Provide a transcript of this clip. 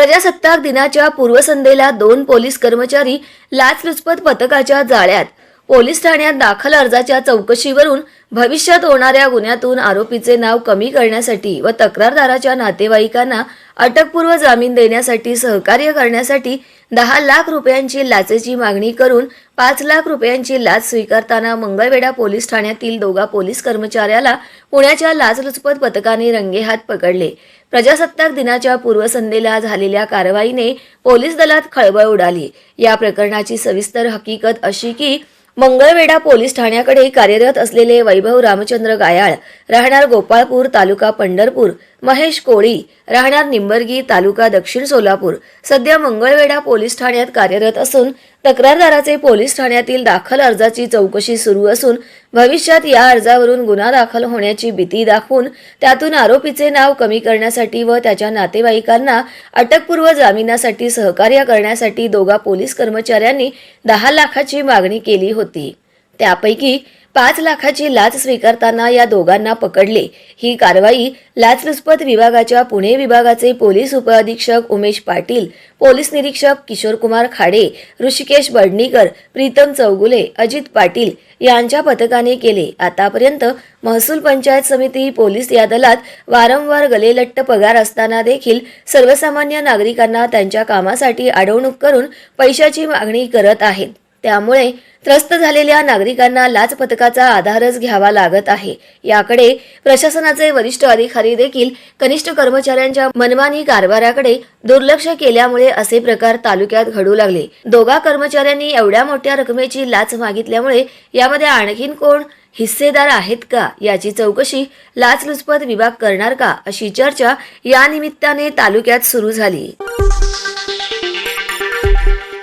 प्रजासत्ताक दिनाच्या पूर्वसंध्येला दोन पोलीस कर्मचारी लाचलुचपत पथकाच्या जाळ्यात पोलीस ठाण्यात दाखल अर्जाच्या चौकशीवरून भविष्यात होणाऱ्या गुन्ह्यातून आरोपीचे नाव कमी करण्यासाठी व तक्रारदाराच्या नातेवाईकांना अटकपूर्व जामीन देण्यासाठी सहकार्य करण्यासाठी दहा लाख रुपयांची लाचेची मागणी करून पाच लाख रुपयांची लाच स्वीकारताना मंगळवेढा पोलीस ठाण्यातील दोघा पोलीस कर्मचाऱ्याला पुण्याच्या लाचलुचपत पथकाने रंगेहात पकडले. प्रजासत्ताक दिनाच्या पूर्वसंध्येला झालेल्या कारवाईने पोलीस दलात खळबळ उडाली. या प्रकरणाची सविस्तर हकीकत अशी की मंगळवेढा पोलीस ठाण्याकडे कार्यरत असलेले वैभव रामचंद्र गायाळ राहणार गोपाळपूर तालुका पंढरपूर महेश कोळी राहणार निंबर्गी तालुका दक्षिण सोलापूर. सध्या मंगळवेढा पोलीस ठाण्यात कार्यरत असून तक्रारदाराचे पोलीस ठाण्यातील दाखल अर्जाची चौकशी सुरू असून भविष्यात या अर्जावरून गुन्हा दाखल होण्याची भीती दाखवून त्यातून आरोपीचे नाव कमी करण्यासाठी व त्याच्या नातेवाईकांना अटकपूर्व जामिनासाठी सहकार्य करण्यासाठी दोघा पोलीस कर्मचाऱ्यांनी दहा लाखाची मागणी केली होती. त्यापैकी पाच लाखाची लाच स्वीकारताना या दोघांना पकडले. ही कारवाई लाचलुचपत विभागाच्या पुणे विभागाचे पोलीस उपअधीक्षक उमेश पाटील पोलीस निरीक्षक किशोरकुमार खाडे ऋषिकेश बडणीकर प्रीतम चौगुले अजित पाटील यांच्या पथकाने केले. आतापर्यंत महसूल पंचायत समिती पोलीस या दलात वारंवार गलेलट्ट पगार असताना देखील सर्वसामान्य नागरिकांना त्यांच्या कामासाठी अडवणूक करून पैशाची मागणी करत आहेत. त्यामुळे त्रस्त झालेल्या नागरिकांना लाच पथकाचा आधारच घ्यावा लागत आहे. याकडे प्रशासनाचे वरिष्ठ अधिकारी देखील कनिष्ठ कर्मचाऱ्यांच्या मनमानी कारभाराकडे दुर्लक्ष केल्यामुळे असे प्रकार तालुक्यात घडू लागले. दोघा कर्मचाऱ्यांनी एवढ्या मोठ्या रकमेची लाच मागितल्यामुळे यामध्ये आणखीन कोण हिस्सेदार आहेत का याची चौकशी लाचलुचपत विभाग करणार का अशी चर्चा या निमित्ताने तालुक्यात सुरू झाली.